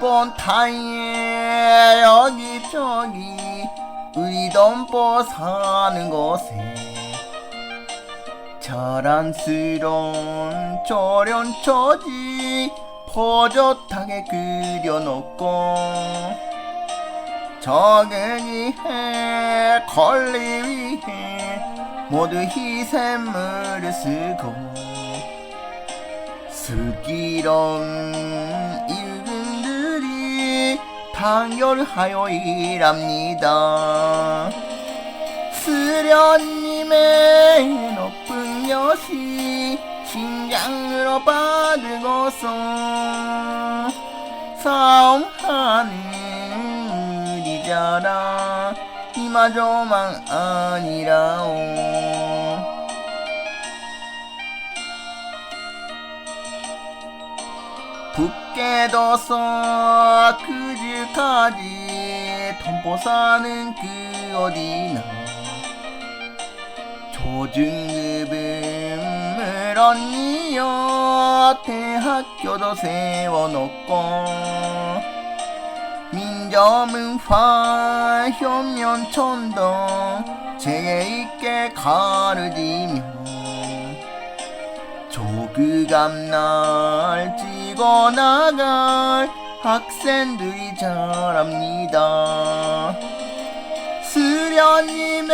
본 타이에 여기저기 의dom보 사는 곳에 자랑스러운 조련처지 포젓하게 그려놓고 적응이 해 권리 위해 모두 희생물을 쓰고 슬기로운 일합니다. 수련님의 높은 여시 신장으로 받으고서 싸움하는 우리자라 이마저만 아니라오 북계도서 그즈까지 돈보 사는 그 어디나. 조중급은 언니여 대학교도 세워놓고 민점은화 현면천도 재있게 가르치며 조그감 날 찍어 나갈 학생들이 잘합니다. 수련님의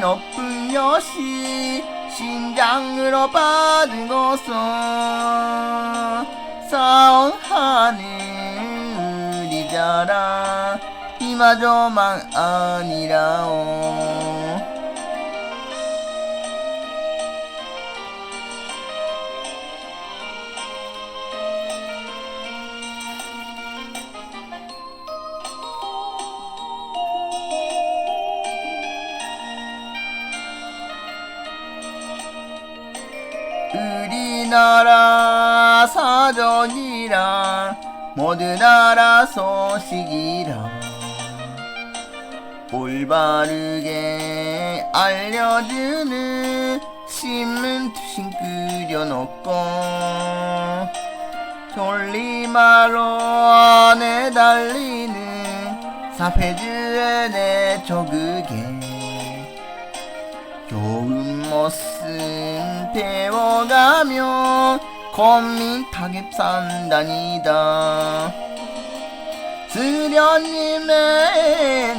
높은 여시 신장으로 받은 것은 싸움하는 우리 자라 이마저만 아니라오 우리 나라 사정이랑 모두 나라 소식이랑 올바르게 알려주는 신문 투신 그려놓고 돌리마로 내달리는 사페즈에 내조그게 좋은 모습 배워가며 고민 타겟 산다니다. 수련님의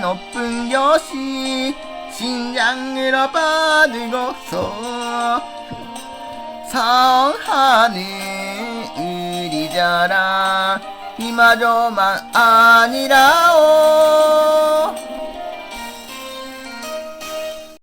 높은 여시 신장으로 받으고서 사랑하는 우리 자라. 이마저만 아니라